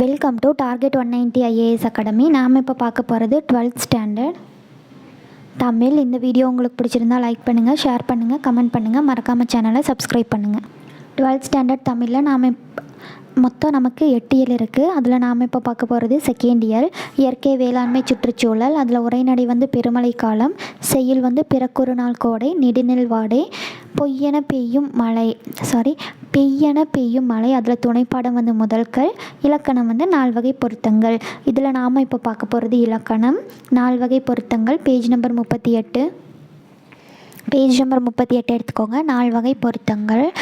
Welcome to target one ninety IAS academy நாம் இப்போ பார்க்க போகிறது டுவெல்த் ஸ்டாண்டர்ட் தமிழ். இந்த வீடியோ உங்களுக்கு பிடிச்சிருந்தா லைக் பண்ணுங்கள் ஷேர் பண்ணுங்கள் கமெண்ட் பண்ணுங்கள் மறக்காமல் சேனலை சப்ஸ்கிரைப் பண்ணுங்கள் டுவெல்த் ஸ்டாண்டர்ட் தமிழில் நாம் மொத்தம் நமக்கு எட்டு இயல் இருக்குது அதில் நாம் இப்போ பார்க்க போகிறது செகண்ட் இயர் இயற்கை வேளாண்மை சுற்றுச்சூழல். அதில் உரைநடை வந்து பெருமழை காலம். செய்யுள் வந்து பிறக்குறு நாள் கோடை நெடுநெல் வாடை. பொய்யென பெய்யும் மழை. சாரி பெய்யன பெய்யும் மழை அதில் துணைப்பாடம் வந்து முதல்கள் இலக்கணம் வந்து நால்வகை பொருத்தங்கள். இதில் நாம் இப்போ பார்க்க போகிறது இலக்கணம். நால்வகை பொருத்தங்கள். பேஜ் நம்பர் முப்பத்தி எட்டு. பேஜ் நம்பர் முப்பத்தி எட்டு எடுத்துக்கோங்க. நால்வகை பொருத்தங்கள்.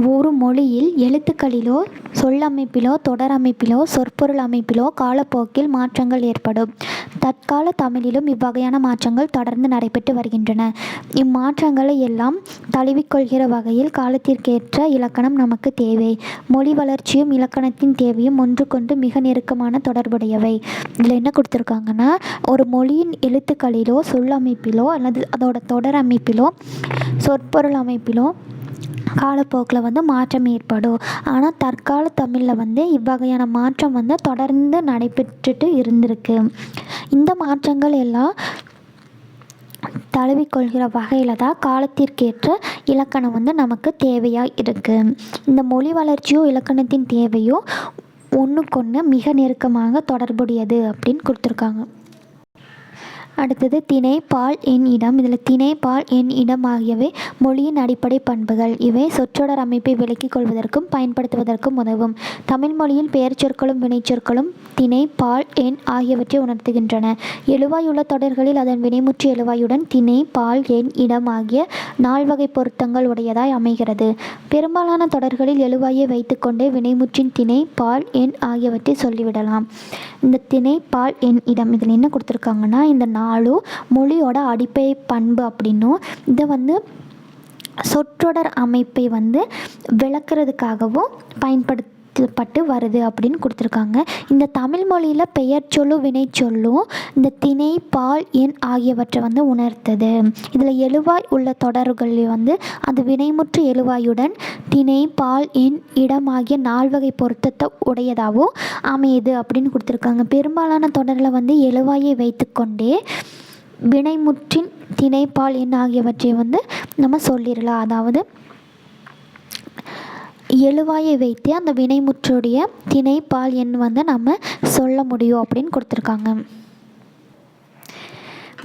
ஒரு மொழியில் எழுத்துக்களிலோ சொல்லமைப்பிலோ தொடரமைப்பிலோ சொற்பொருள் அமைப்பிலோ காலப்போக்கில் மாற்றங்கள் ஏற்படும். தற்கால தமிழிலும் இவ்வகையான மாற்றங்கள் தொடர்ந்து நடைபெற்று வருகின்றன. இம்மாற்றங்களை எல்லாம் தழுவிக்கொள்கிற வகையில் காலத்திற்கேற்ற இலக்கணம் நமக்கு தேவை. மொழி வளர்ச்சியும் இலக்கணத்தின் தேவையும் ஒன்றுக்கொன்று மிக நெருக்கமான தொடர்புடையவை. இதில் என்ன கொடுத்துருக்காங்கன்னா ஒரு மொழியின் எழுத்துக்களிலோ சொல்லமைப்பிலோ அல்லது அதோட தொடரமைப்பிலோ சொற்பொருள் அமைப்பிலோ காலப்போக்கில் வந்து மாற்றம் ஏற்படும். ஆனால் தற்கால தமிழில் வந்து இவ்வகையான மாற்றம் வந்து தொடர்ந்து நடைபெற்றுட்டு இருந்திருக்கு. இந்த மாற்றங்கள் எல்லாம் தழுவிக்கொள்கிற வகையில் தான் காலத்திற்கேற்ற இலக்கணம் வந்து நமக்கு தேவையாக இருக்குது இந்த மொழி வளர்ச்சியோ இலக்கணத்தின் தேவையோ ஒன்றுக்கொன்று மிக நெருக்கமாக தொடர்புடையது அப்படின்னு கொடுத்துருக்காங்க. அடுத்தது திணை பால் எண் இடம். இதில் திணை பால் எண் இடம் ஆகியவை மொழியின் அடிப்படை பண்புகள். இவை சொற்றொடர் அமைப்பை விளக்கிக் கொள்வதற்கும் பயன்படுத்துவதற்கும் உதவும். தமிழ் மொழியில் பெயர் சொற்களும் வினைச்சொற்களும் திணை பால் எண் ஆகியவற்றை உணர்த்துகின்றன. எழுவாயுள்ள தொடர்களில் அதன் வினைமுற்று எழுவாயுடன் திணை பால் எண் இடம் ஆகிய நால்வகை பொருத்தங்கள் உடையதாய் அமைகிறது. பெரும்பாலான தொடர்களில் எழுவாயை வைத்துக்கொண்டே வினைமுற்றின் திணை பால் எண் ஆகியவற்றை சொல்லிவிடலாம். இந்த திணை பால் எண் இடம் இதில் என்ன கொடுத்துருக்காங்கன்னா இந்த நாலும் மொழியோட அடிப்படை பண்பு அப்படின்னும் இதை வந்து சொற்றொடர் அமைப்பை வந்து விளக்குறதுக்காகவும் பட்டு வருது அப்படின்னு கொடுத்துருக்காங்க. இந்த தமிழ் மொழியில் பெயர் சொல்லும் வினைச்சொல்லும் இந்த திணை பால் எண் ஆகியவற்றை வந்து உணர்த்தது. இதில் எழுவாய் உள்ள தொடர்கள் வந்து அது வினைமுற்று எழுவாயுடன் திணை பால் எண் இடம் ஆகிய நால்வகை பொருத்தத்தை உடையதாகவும் அமையுது அப்படின்னு கொடுத்துருக்காங்க. பெரும்பாலான தொடரில் வந்து எழுவாயை வைத்துக்கொண்டே வினைமுற்றின் திணைப்பால் எண் ஆகியவற்றை வந்து நம்ம சொல்லிடலாம். அதாவது எழுவாயை வைத்து அந்த வினைமுற்றுடைய திணைப்பால் எண் வந்து நம்ம சொல்ல முடியும் அப்படின்னு கொடுத்துருக்காங்க.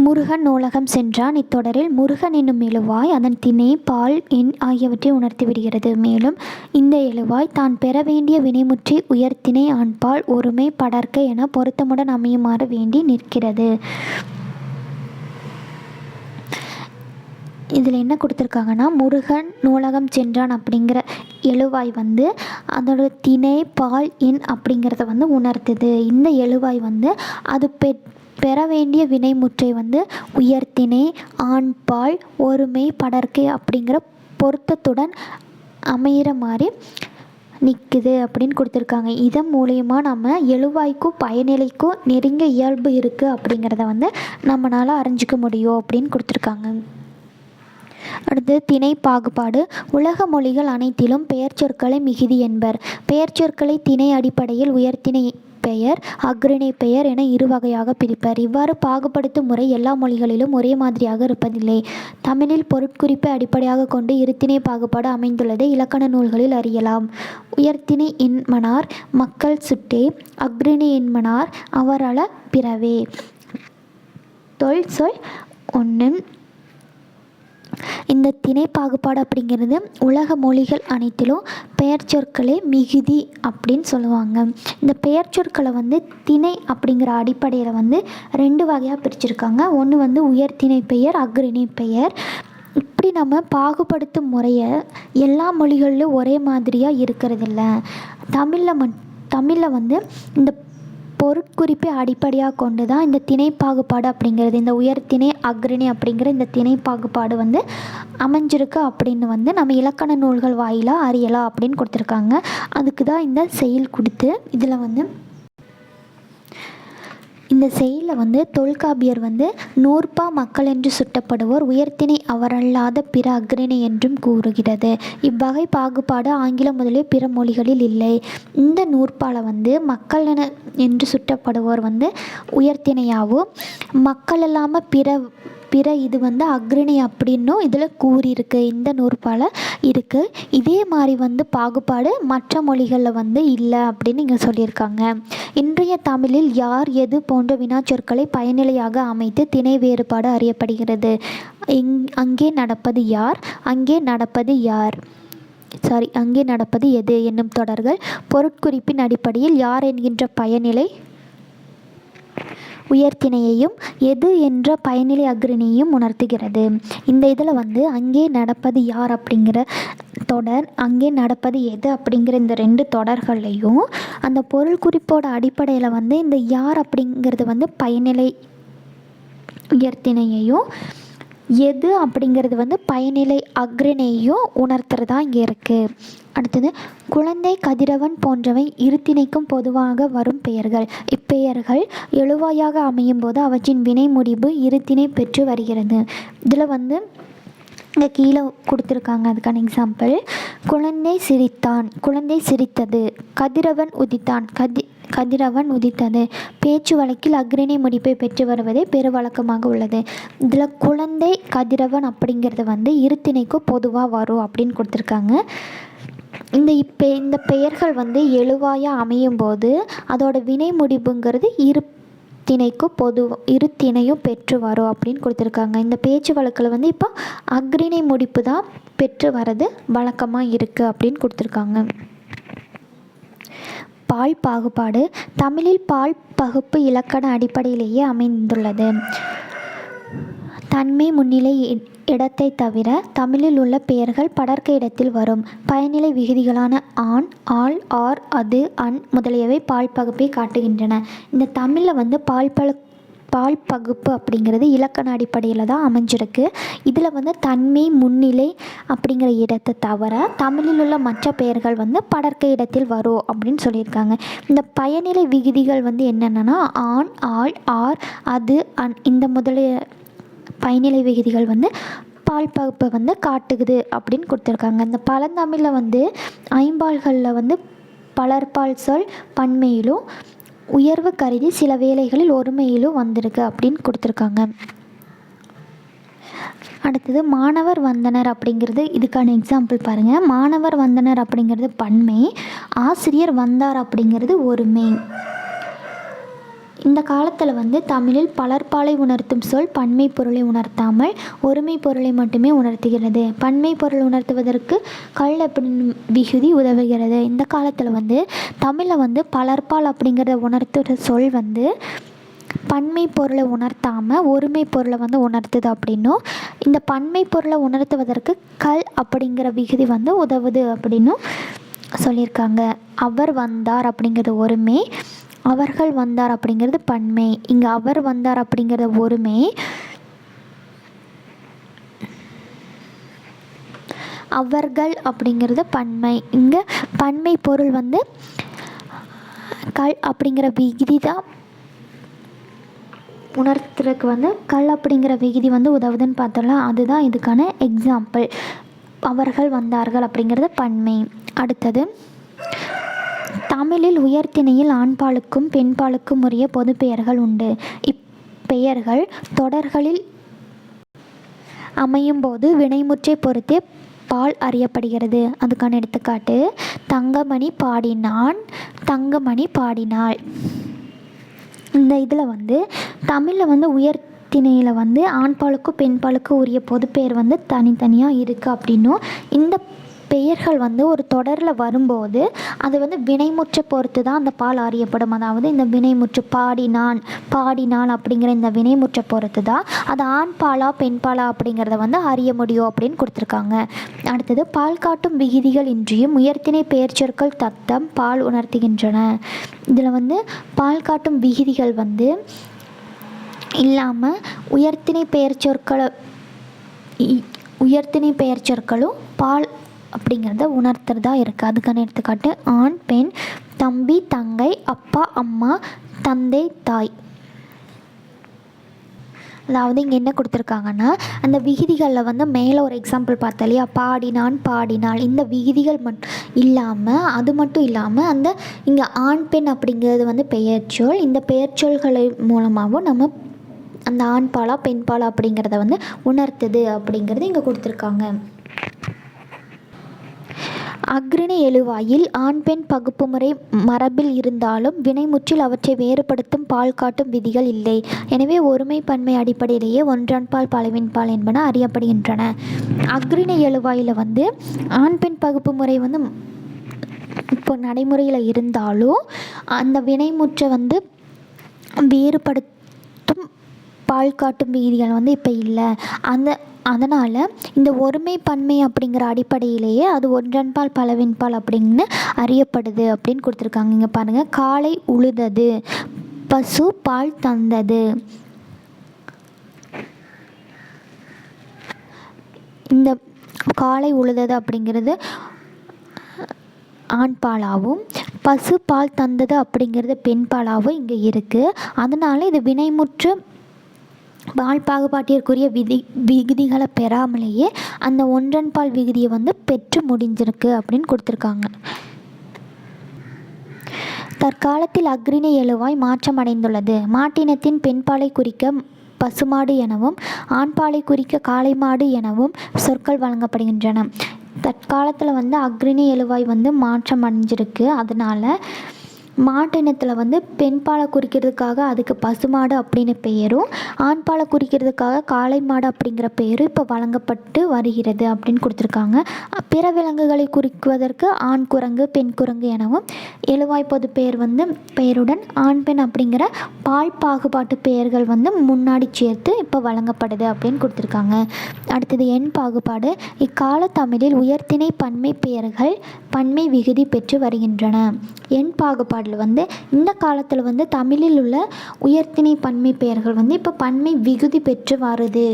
முருகன் நூலகம் சென்றான். இத்தொடரில் முருகன் என்னும் எழுவாய் அதன் திணை பால் எண் ஆகியவற்றை உணர்த்தி விடுகிறது. மேலும் இந்த எழுவாய் தான் பெற வேண்டிய வினைமுற்றி உயர்த்தினை ஆண்பால் ஒருமை படர்க்க என பொருத்தமுடன் அமையுமாறு வேண்டி நிற்கிறது. இதில் என்ன கொடுத்துருக்காங்கன்னா முருகன் நூலகம் சென்றான் அப்படிங்கிற எழுவாய் வந்து அதோட திணை பால் எண் அப்படிங்கிறத வந்து உணர்த்துது. இந்த எழுவாய் வந்து அது பெ பெற வேண்டிய வினைமுற்றை வந்து உயர்த்தினை ஆண்பால் ஒருமை படர்க்கை அப்படிங்கிற பொருத்தத்துடன் அமையிற மாதிரி நிற்குது அப்படின்னு கொடுத்துருக்காங்க. இதன் மூலயமா நம்ம எழுவாய்க்கும் பயனிலைக்கும் நெருங்க இயல்பு இருக்குது அப்படிங்கிறத வந்து நம்மளால் அறிஞ்சிக்க முடியும் அப்படின்னு கொடுத்துருக்காங்க. அடுத்து திணை பாகுபாடு. உலக மொழிகள் அனைத்திலும் பெயர் சொற்களை மிகுதி என்பர். பெயர் சொற்களை திணை அடிப்படையில் உயர்திணை பெயர் அஃறிணை பெயர் என இரு வகையாக பிரிப்பர். இவ்வாறு பாகுபடுத்தும் முறை எல்லா மொழிகளிலும் ஒரே மாதிரியாக இருப்பதில்லை. தமிழில் பொருட்குறிப்பை அடிப்படையாக கொண்டு இருத்திணை பாகுபாடு அமைந்துள்ளதை இலக்கண நூல்களில் அறியலாம். உயர்த்திணை என்மனார் மக்கள் சுட்டே. அஃறிணை என்மனார் அவரள பிறவே. தொல் சொல் ஒன்று இந்த திணை பாகுபாடு அப்படிங்கிறது உலக மொழிகள் அனைத்திலும் பெயர் சொற்களே மிகுதி அப்படின்னு சொல்லுவாங்க. இந்த பெயர் சொற்களை வந்து திணை அப்படிங்கிற அடிப்படையில் வந்து ரெண்டு வகையாக பிரிச்சிருக்காங்க. ஒன்று வந்து உயர்திணை பெயர் அக்ரிணி பெயர். இப்படி நம்ம பாகுபடுத்தும் முறையை எல்லா மொழிகளிலும் ஒரே மாதிரியாக இருக்கிறதில்ல. தமிழில் மட் தமிழில் வந்து இந்த பொருட்குறிப்பை அடிப்படையாக கொண்டு தான் இந்த திணை பாகுபாடு அப்படிங்கிறது இந்த உயர்திணை அக்ரிணை அப்படிங்கிற இந்த திணை பாகுபாடு வந்து அமைஞ்சிருக்கு அப்படின்னு வந்து நம்ம இலக்கண நூல்கள் வாயிலாக அறியலாம் அப்படின்னு கொடுத்துருக்காங்க. அதுக்கு தான் இந்த செயல் கொடுத்து இதில் வந்து இந்த செயலில் வந்து தொல்காப்பியர் வந்து நூற்பா மக்கள் என்று சுட்டப்படுவோர் உயர்த்தினை அவரல்லாத பிற அக்ரிணை என்றும் கூறுகிறது. இவ்வகை பாகுபாடு ஆங்கிலம் முதலே பிற மொழிகளில் இல்லை. இந்த நூற்பால வந்து மக்கள் என என்று சுட்டப்படுவோர் வந்து உயர்த்திணையாகவும் மக்கள் இல்லாமல் பிற பிற இது வந்து அக்ரிணி அப்படின்னும் இதில் கூறியிருக்கு. இந்த நூற்பால் இருக்குது இதே மாதிரி வந்து பாகுபாடு மற்ற மொழிகளில் வந்து இல்லை அப்படின்னு இங்கே சொல்லியிருக்காங்க. இன்றைய தமிழில் யார் எது போன்ற வினாச்சொற்களை பயனிலையாக அமைத்து திணை வேறுபாடு அறியப்படுகிறது? எங் அங்கே நடப்பது யார்? அங்கே நடப்பது யார்? சாரி அங்கே நடப்பது எது? என்னும் தொடர்கள் பொருட்குறிப்பின் அடிப்படையில் யார் என்கின்ற பயனிலை உயர்த்தினையையும் எது என்ற பயனிலை அக்ரிணியையும் உணர்த்துகிறது. இந்த இதில் வந்து அங்கே நடப்பது யார் அப்படிங்கிற தொடர் அங்கே நடப்பது எது அப்படிங்கிற இந்த ரெண்டு தொடர்கள்லையும் அந்த பொருள் குறிப்போட அடிப்படையில் வந்து இந்த யார் அப்படிங்கிறது வந்து பயனிலை உயர்த்தினையையும் எது அப்படிங்கிறது வந்து பயனிலை அக்ரிணையையும் உணர்த்துறதா இங்கே இருக்குது அடுத்தது குழந்தை கதிரவன் போன்றவை இருத்திணைக்கும் பொதுவாக வரும் பெயர்கள். இப்பெயர்கள் எழுவாயாக அமையும் போது அவற்றின் வினை முடிவு இருத்திணை பெற்று வருகிறது. இதில் வந்து இங்கே கீழே கொடுத்துருக்காங்க அதுக்கான எக்ஸாம்பிள் குழந்தை சிரித்தான் குழந்தை சிரித்தது கதிரவன் உதித்தான் கதி கதிரவன் உதித்தது. பேச்சு வழக்கில் அக்ரிணி முடிப்பை பெற்று வருவதே பெரு வழக்கமாக உள்ளது. இதில் குழந்தை கதிரவன் அப்படிங்கிறது வந்து இருத்திணைக்கும் பொதுவாக வரும் அப்படின்னு கொடுத்துருக்காங்க. இந்த இப்போ இந்த பெயர்கள் வந்து எழுவாயாக அமையும் போது அதோட வினை முடிவுங்கிறது இரு திணைக்கும் பொது இரு திணையும் பெற்று வரும் அப்படின்னு கொடுத்துருக்காங்க. இந்த பேச்சு வழக்கில் வந்து இப்போ அக்ரிணை முடிப்பு தான் பெற்று வரது வழக்கமாக இருக்குது அப்படின்னு கொடுத்துருக்காங்க. பால் பாகுபாடு தமிழில் பால் பகுப்பு இலக்கண அடிப்படையிலேயே அமைந்துள்ளது. தன்மை முன்னிலை இடத்தை தவிர தமிழில் உள்ள பெயர்கள் படர்க்க இடத்தில் வரும். பயனிலை விகுதிகளான ஆண் ஆள் ஆர் அது அன் முதலியவை பால் பகுப்பை காட்டுகின்றன. இந்த தமிழில் வந்து பால் பழ பால் பகுப்பு அப்படிங்கிறது இலக்கண அடிப்படையில் தான் அமைஞ்சிருக்கு. இதில் வந்து தன்மை முன்னிலை அப்படிங்கிற இடத்தை தவிர தமிழில் உள்ள மற்ற பெயர்கள் வந்து படர்க்க இடத்தில் வரும் அப்படின்னு சொல்லியிருக்காங்க. இந்த பயனிலை விகுதிகள் வந்து என்னென்னா ஆண் ஆள் ஆர் அது அன் இந்த முதலிய பயனிலை விகுதிகள் வந்து பால் பகுப்பை வந்து காட்டுகுது அப்படின்னு கொடுத்துருக்காங்க. இந்த பழந்தமிழில் வந்து ஐம்பால்களில் வந்து பலர்பால் சொல் பன்மையிலும் உயர்வு கருதி சில வேலைகளில் ஒருமையிலும் வந்திருக்கு அப்படின்னு கொடுத்துருக்காங்க. அடுத்தது மாணவர் வந்தனர் அப்படிங்கிறது இதுக்கான எக்ஸாம்பிள் பாருங்கள் மாணவர் வந்தனர் அப்படிங்கிறது பன்மை ஆசிரியர் வந்தார் அப்படிங்கிறது ஒருமை. இந்த காலத்தில் வந்து தமிழில் பலர்பாலை உணர்த்தும் சொல் பன்மை பொருளை உணர்த்தாமல் ஒருமை பொருளை மட்டுமே உணர்த்துகிறது. பன்மை பொருள் உணர்த்துவதற்கு கல் அப்படின்னு விகுதி உதவுகிறது. இந்த காலத்தில் வந்து தமிழை வந்து பலர்பால் அப்படிங்கிறத உணர்த்துகிற சொல் வந்து பன்மை பொருளை உணர்த்தாமல் ஒருமை பொருளை வந்து உணர்த்துது அப்படின்னும் இந்த பன்மை பொருளை உணர்த்துவதற்கு கல் அப்படிங்கிற விகுதி வந்து உதவுது அப்படின்னும் சொல்லியிருக்காங்க. அவர் வந்தார் அப்படிங்கிறது ஒருமை அவர்கள் வந்தார் அப்படிங்கிறது பன்மை இங்கே அவர் வந்தார் அப்படிங்கிறது ஒருமை. அவர்கள் அப்படிங்கிறது பன்மை இங்கே பன்மை பொருள் வந்து கல் அப்படிங்கிற விகுதி தான் உணர்த்துறதுக்கு வந்து கல் அப்படிங்கிற விகுதி வந்து உதவுதுன்னு பார்த்தோம்ல அதுதான் இதுக்கான எக்ஸாம்பிள் அவர்கள் வந்தார்கள் அப்படிங்கிறது பன்மை அடுத்தது தமிழில் உயர்திணையில் ஆண்பாலுக்கும் பெண்பாலுக்கும் உரிய பொதுப்பெயர்கள் உண்டு. இப்பெயர்கள் தொடர்களில் அமையும் போது வினைமுற்றை பொறுத்தே பால் அறியப்படுகிறது. அதுக்கான எடுத்துக்காட்டு தங்கமணி பாடினான் தங்கமணி பாடினாள். இந்த இதில் வந்து தமிழில் வந்து உயர்த்திணையில் வந்து ஆண்பாலுக்கும் பெண்பாலுக்கும் உரிய பொதுப்பெயர் வந்து தனித்தனியாக இருக்குது அப்படின்னும் இந்த பெயர்கள் வந்து ஒரு தொடரில் வரும்போது அது வந்து வினைமுற்று பொறுத்து தான் அந்த பால் அறியப்படும் அதாவது இந்த வினைமுற்று பாடினான் பாடினான் அப்படிங்கிற இந்த வினைமுற்றை பொறுத்து தான் அது ஆண் பாலா பெண் பாலா அப்படிங்கிறத வந்து அறிய முடியும் அப்படின்னு கொடுத்துருக்காங்க. அடுத்தது பால் காட்டும் விகுதிகள் இன்றியும் உயர்த்தினை பெயர்ச்சொற்கள் தத்தம் பால் உணர்த்துகின்றன. இதில் வந்து பால் காட்டும் விகுதிகள் வந்து இல்லாமல் உயர்த்திணை பெயர்ச்சொற்களை இ- உயர்த்திணை பெயர்ச்சொற்களும் பால் அப்படிங்கிறத உணர்த்துறதா இருக்குது அதுக்கான எடுத்துக்காட்டு ஆண் பெண் தம்பி தங்கை அப்பா அம்மா தந்தை தாய். அதாவது இங்கே என்ன கொடுத்துருக்காங்கன்னா அந்த விகுதிகளில் வந்து மேலே ஒரு எக்ஸாம்பிள் பார்த்தா இல்லையா? பாடினான் பாடினாள். இந்த விகுதிகள் மட் இல்லாமல் அது மட்டும் இல்லாமல் அந்த இங்கே ஆண் பெண் அப்படிங்கிறது வந்து பெயர்ச்சொல் இந்த பெயர்ச்சொல்களை மூலமாகவும் நம்ம அந்த ஆண் பாலா பெண் பாலா அப்படிங்கிறத வந்து உணர்த்துது அப்படிங்கிறது இங்கே கொடுத்துருக்காங்க. அக்ரிணி எழுவாயில் ஆண் பெண் பகுப்பு முறை மரபில் இருந்தாலும் வினைமுற்றில் அவற்றை வேறுபடுத்தும் பால் காட்டும் விதிகள் இல்லை. எனவே ஒருமை பன்மை அடிப்படையிலேயே ஒன்றான் பால் பலவின் பால் என்பன அறியப்படுகின்றன. அக்ரிணி எழுவாயில் வந்து ஆண் பெண் பகுப்பு முறை வந்து இப்போ நடைமுறையில் இருந்தாலும் அந்த வினைமுற்றை வந்து வேறுபடுத்தும் பால் காட்டும் விதிகள் வந்து இப்போ இல்லை. அந்த அதனால் இந்த ஒருமை பன்மை அப்படிங்கிற அடிப்படையிலேயே அது ஒன்றன்பால் பலவின்பால் அப்படின்னு அறியப்படுது அப்படின்னு கொடுத்துருக்காங்க. இங்கே பாருங்கள் காலை உழுதது பசு பால் தந்தது. இந்த காளை உழுதது அப்படிங்கிறது ஆண்பாலாகவும் பசு பால் தந்தது அப்படிங்கிறது பெண்பாலாகவும் இங்கே இருக்குது அதனால் இது வினைமுற்று பால் பாகுபாட்டிற்குரிய விதி விகுதிகளை பெறாமலேயே அந்த ஒன்றன் பால் விகுதியை வந்து பெற்று முடிஞ்சிருக்கு அப்படின்னு கொடுத்துருக்காங்க. தற்காலத்தில் அக்ரிணை எழுவாய் மாற்றமடைந்துள்ளது. மாட்டினத்தின் பெண்பாலை குறிக்க பசுமாடு எனவும் ஆண்பாலை குறிக்க காளை மாடு எனவும் சொற்கள் வழங்கப்படுகின்றன. தற்காலத்தில் வந்து அக்ரிணை எழுவாய் வந்து மாற்றம் அடைஞ்சிருக்கு அதனால் மாட்டினத்தில் வந்து பெண் பாலை குறிக்கிறதுக்காக அதுக்கு பசுமாடு அப்படின்னு பெயரும் ஆண் பாலை குறிக்கிறதுக்காக காளை மாடு அப்படிங்கிற பெயரும் இப்போ வழங்கப்பட்டு வருகிறது அப்படின்னு கொடுத்துருக்காங்க. பிற விலங்குகளை குறிக்குவதற்கு ஆண் குரங்கு பெண் குரங்கு எனவும் எழுவாய் பொது பெயர் வந்து பெயருடன் ஆண் பெண் அப்படிங்கிற பால் பாகுபாட்டு பெயர்கள் வந்து முன்னாடி சேர்த்து இப்போ வழங்கப்படுது அப்படின்னு கொடுத்துருக்காங்க. அடுத்தது எண் பாகுபாடு. இக்கால தமிழில் உயர்த்திணை பன்மை பெயர்கள் பன்மை விகுதி பெற்று வருகின்றன. எண் பாகுபாடு பாகுபாடில் வந்து இந்த காலத்தில் வந்து தமிழில் உள்ள உயர்த்திணை பன்மை பெயர்கள் வந்து இப்போ பன்மை விகுதி பெற்று வருது.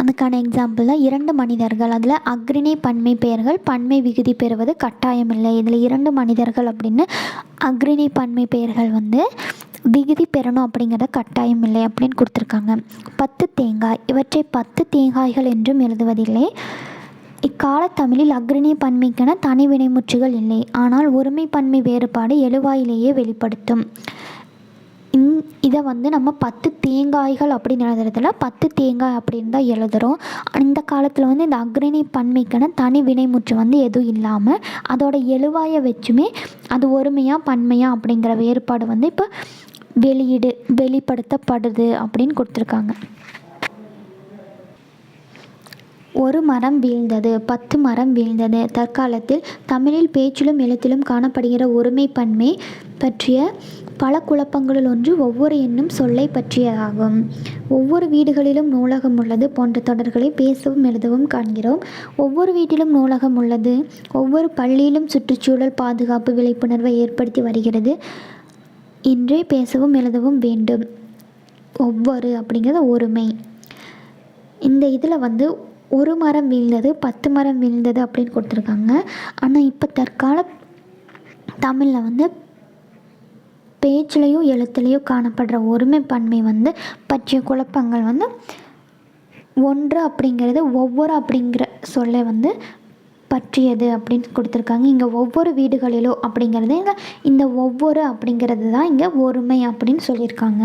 அதுக்கான எக்ஸாம்பிள் தான் இரண்டு மனிதர்கள் அதில் அக்ரிணை பன்மை பெயர்கள் பன்மை விகுதி பெறுவது கட்டாயமில்லை இதில் இரண்டு மனிதர்கள் அப்படின்னு அக்ரிணை பன்மை பெயர்கள் வந்து விகுதி பெறணும் அப்படிங்கிறத கட்டாயம் இல்லை அப்படின்னு கொடுத்துருக்காங்க. பத்து தேங்காய் இவற்றை பத்து தேங்காய்கள் என்றும் எழுதுவதில்லை. இக்கால தமிழில் அக்ரிணி பன்மைக்கென தனி வினைமுற்றுகள் இல்லை. ஆனால் ஒருமை பன்மை வேறுபாடு எழுவாயிலேயே வெளிப்படுத்தும். இந் இதை வந்து நம்ம பத்து தேங்காய்கள் அப்படின்னு எழுதுறதுல பத்து தேங்காய் அப்படின்னு தான் எழுதுகிறோம் இந்த காலத்தில் வந்து இந்த அக்ரிணை பன்மைக்கான தனி வினைமுற்று வந்து எதுவும் இல்லாமல் அதோட எழுவாயை வச்சுமே அது ஒருமையாக பன்மையாக அப்படிங்கிற வேறுபாடு வந்து இப்போ வெளியீடு வெளிப்படுத்தப்படுது அப்படின்னு கொடுத்துருக்காங்க. ஒரு மரம் வீழ்ந்தது பத்து மரம் வீழ்ந்தது. தற்காலத்தில் தமிழில் பேச்சிலும் எழுத்திலும் காணப்படுகிற ஒருமை பன்மை பற்றிய பல குழப்பங்களுள் ஒன்று ஒவ்வொரு என்னும் சொல்லை பற்றியதாகும். ஒவ்வொரு வீடுகளிலும் நூலகம் உள்ளது போன்ற தொடர்களை பேசவும் எழுதவும் காண்கிறோம். ஒவ்வொரு வீட்டிலும் நூலகம் உள்ளது ஒவ்வொரு பள்ளியிலும் சுற்றுச்சூழல் பாதுகாப்பு விழிப்புணர்வை ஏற்படுத்தி வருகிறது. இன்றே பேசவும் எழுதவும் வேண்டும். ஒவ்வொரு அப்படிங்கிறது ஒருமை. இந்த இதில் வந்து ஒரு மரம் வீழ்ந்தது பத்து மரம் வீழ்ந்தது அப்படின்னு கொடுத்துருக்காங்க. ஆனால் இப்போ தற்கால தமிழில் வந்து பேச்சுலேயும் எழுத்துலேயும் காணப்படுற ஒருமைப்பன்மை வந்து பற்றிய குழப்பங்கள் வந்து ஒன்று அப்படிங்கிறது ஒவ்வொரு அப்படிங்கிற சொல்லை வந்து பற்றியது அப்படின்னு கொடுத்துருக்காங்க. இங்கே ஒவ்வொரு வீடுகளிலோ அப்படிங்கிறது இங்கே இந்த ஒவ்வொரு அப்படிங்கிறது தான் இங்கே ஒருமை அப்படின்னு சொல்லியிருக்காங்க.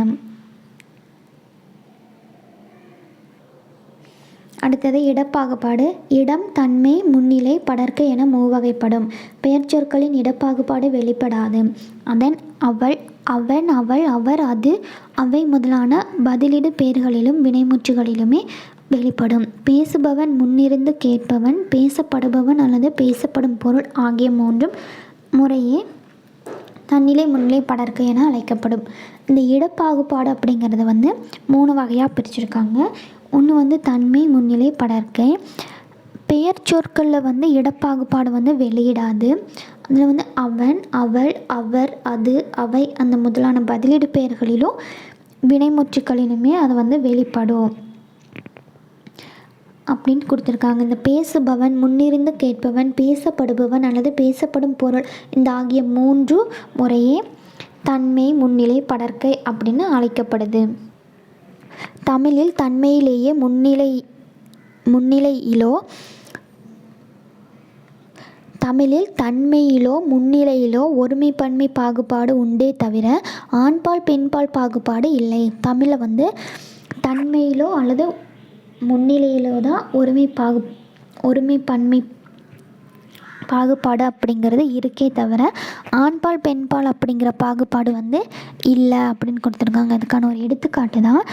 அடுத்தது இடப்பாகுபாடு. இடம் தன்மை முன்னிலை படர்க்கை என மூவகைப்படும். பெயர்ச்சொற்களின் இடப்பாகுபாடு வெளிப்படாது. அதன் அவள் அவன் அவள் அவர் அது அவை முதலான பதிலிடு பெயர்களிலும் வினைமுற்றுகளிலுமே வெளிப்படும். பேசுபவன் முன்னிருந்து கேட்பவன் பேசப்படுபவன் அல்லது பேசப்படும் பொருள் ஆகிய மூன்றும் முறையே தன்னிலை முன்னிலை படர்க்கை என அழைக்கப்படும். இந்த இடப்பாகுபாடு அப்படிங்கிறத வந்து மூணு வகையாக பிரிச்சிருக்காங்க. ஒன்று வந்து தன்மை முன்னிலை படர்க்கை. பெயர் சொற்களில் வந்து இடப்பாகுபாடு வந்து வெளியிடாது. அதில் வந்து அவன் அவள் அவர் அது அவை அந்த முதலான பதிலீடு பெயர்களிலும் வினைமுற்றுக்களிலுமே அது வந்து வெளிப்படும். அப்படின்னு கொடுத்துருக்காங்க. இந்த பேசுபவன் முன்னிருந்து கேட்பவன் பேசப்படுபவன் அல்லது பேசப்படும் பொருள் இந்த ஆகிய மூன்று முறையே தன்மை முன்னிலை படர்க்கை அப்படின்னு அழைக்கப்படுது. தமிழில் தன்மையிலேயே முன்னிலை முன்னிலையிலோ தமிழில் தன்மையிலோ முன்னிலையிலோ ஒருமைப்பன்மை பாகுபாடு உண்டே தவிர ஆண்பால் பெண்பால் பாகுபாடு இல்லை. தமிழில் வந்து தன்மையிலோ அல்லது முன்னிலையிலோ தான் ஒருமை பாகு ஒருமைப்பன்மை பாகுபாடு அப்படிங்கிறது இருக்கே தவிர ஆண்பால் பெண்பால் அப்படிங்கிற பாகுபாடு வந்து இல்லை அப்படின்னு கொடுத்துருக்காங்க. அதுக்கான ஒரு எடுத்துக்காட்டு தான்.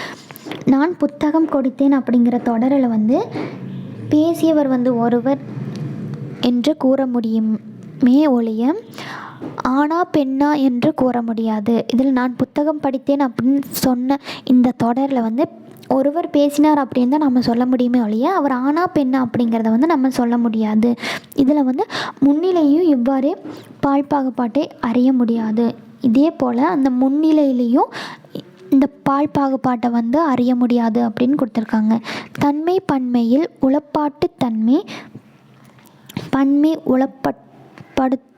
நான் புத்தகம் கொடுத்தேன் அப்படிங்கிற தொடரில் வந்து பேசியவர் வந்து ஒருவர் என்று கூற முடியுமே ஒழிய ஆணா பெண்ணா என்று கூற முடியாது. இதில் நான் புத்தகம் படித்தேன் அப்படின்னு சொன்ன இந்த தொடரில் வந்து ஒருவர் பேசினார் அப்படின்னு தான் நம்ம சொல்ல முடியுமே ஒழிய அவர் ஆணா பெண்ணா அப்படிங்கிறத வந்து நம்ம சொல்ல முடியாது. இதில் வந்து முன்னிலையும் இவ்வாறே பால் பாகுபாட்டை அறிய முடியாது. இதே போல் அந்த முன்னிலையிலையும் இந்த பால் பாகுபாட்டை வந்து அறிய முடியாது அப்படின்னு கொடுத்துருக்காங்க. தன்மை பன்மையில் உளப்பாட்டு தன்மை பன்மை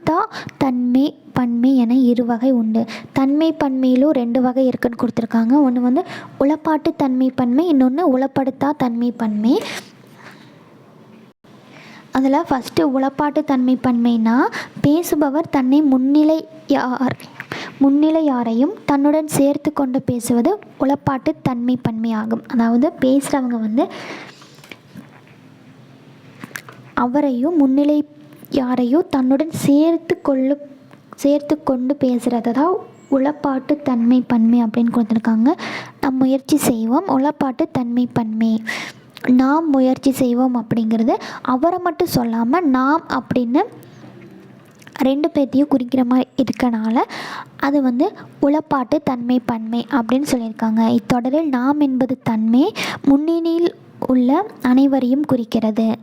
உளப்படுத்தா தன்மை பன்மை என இரு வகை உண்டு. தன்மை பன்மையிலும் ரெண்டு வகை இருக்குன்னு கொடுத்துருக்காங்க. ஒன்று வந்து உளப்பாட்டு தன்மை பன்மை. இன்னொன்று உளப்படுத்தா தன்மை பன்மை. அதில் ஃபஸ்ட்டு உளப்பாட்டு தன்மை பன்மைனா பேசுபவர் தன்னை முன்னிலை யார் முன்னிலை யாரையும் தன்னுடன் சேர்த்து கொண்டு பேசுவது உளப்பாட்டு தன்மை பன்மை ஆகும். அதாவது பேசுகிறவங்க வந்து அவரையும் முன்னிலை யாரையோ தன்னுடன் சேர்த்து கொள்ளு சேர்த்து கொண்டு பேசுகிறத தான் உளப்பாட்டு தன்மை பன்மை அப்படின்னு கொடுத்துருக்காங்க. நாம் முயற்சி செய்வோம் உளப்பாட்டு தன்மை பன்மை. நாம் முயற்சி செய்வோம் அப்படிங்கிறது அவரை மட்டும் சொல்லாமல் நாம் அப்படின்னு ரெண்டு பேர்த்தையும் குறிக்கிற மாதிரி இருக்கனால அது வந்து உளப்பாட்டு தன்மை பன்மை அப்படின்னு சொல்லியிருக்காங்க. இத்தொடரில் நாம் என்பது தன்மை முன்னணியில் உள்ள அனைவரையும் குறிக்கிறது.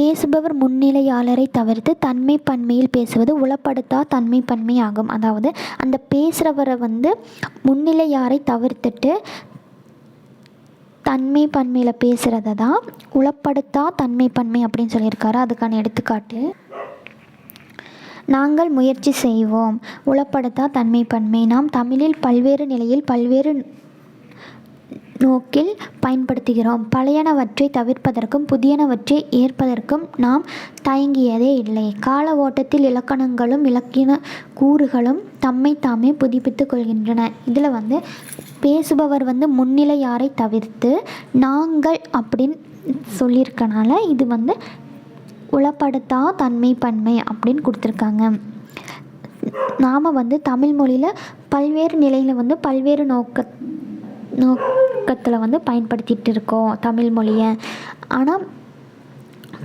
பேசுபவர் முன்னிலையாளரை தவிர்த்து தன்மை பன்மையில் பேசுவது உளப்படுத்தா தன்மை பன்மை ஆகும் அதாவது அந்த பேசுகிறவரை வந்து முன்னிலையாரை தவிர்த்துட்டு தன்மை பன்மையில் பேசுகிறத தான் உளப்படுத்தா தன்மை பன்மை அப்படின்னு சொல்லியிருக்காரு. அதுக்கான எடுத்துக்காட்டு நாங்கள் முயற்சி செய்வோம். உளப்படுத்தா தன்மை பன்மை. நாம் தமிழில் பல்வேறு நிலையில் பல்வேறு நோக்கில் பயன்படுத்துகிறோம். பழையனவற்றை தவிர்ப்பதற்கும் புதியனவற்றை ஏற்பதற்கும் நாம் தயங்கியதே இல்லை. கால ஓட்டத்தில் இலக்கணங்களும் இலக்கின கூறுகளும் தம்மை தாமே கொள்கின்றன. இதில் வந்து பேசுபவர் வந்து முன்னிலையாரை தவிர்த்து நாங்கள் அப்படின்னு சொல்லியிருக்கனால இது வந்து உளப்படுத்தா தன்மை பன்மை அப்படின்னு கொடுத்துருக்காங்க. நாம் வந்து தமிழ் மொழியில் பல்வேறு நிலையில் வந்து பல்வேறு நோக்க நோக்கத்தில் வந்து பயன்படுத்திகிட்டு இருக்கோம் தமிழ் மொழியை. ஆனால்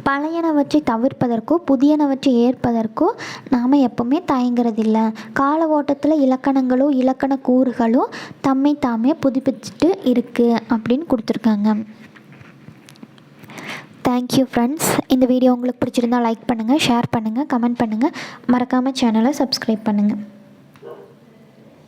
பழையனவற்றை தவிர்ப்பதற்கோ புதியனவற்றை ஏற்பதற்கோ நாம் எப்போவுமே தயங்குறதில்ல. கால ஓட்டத்தில் இலக்கணங்களோ இலக்கண கூறுகளோ தம்மை தாமே புதுப்பிச்சுட்டு இருக்குது அப்படின்னு கொடுத்துருக்காங்க. தேங்க்யூ ஃப்ரெண்ட்ஸ் இந்த வீடியோ உங்களுக்கு பிடிச்சிருந்தா லைக் பண்ணுங்கள் ஷேர் பண்ணுங்கள் கமெண்ட் பண்ணுங்கள் மறக்காமல் சேனலை சப்ஸ்கிரைப் பண்ணுங்கள்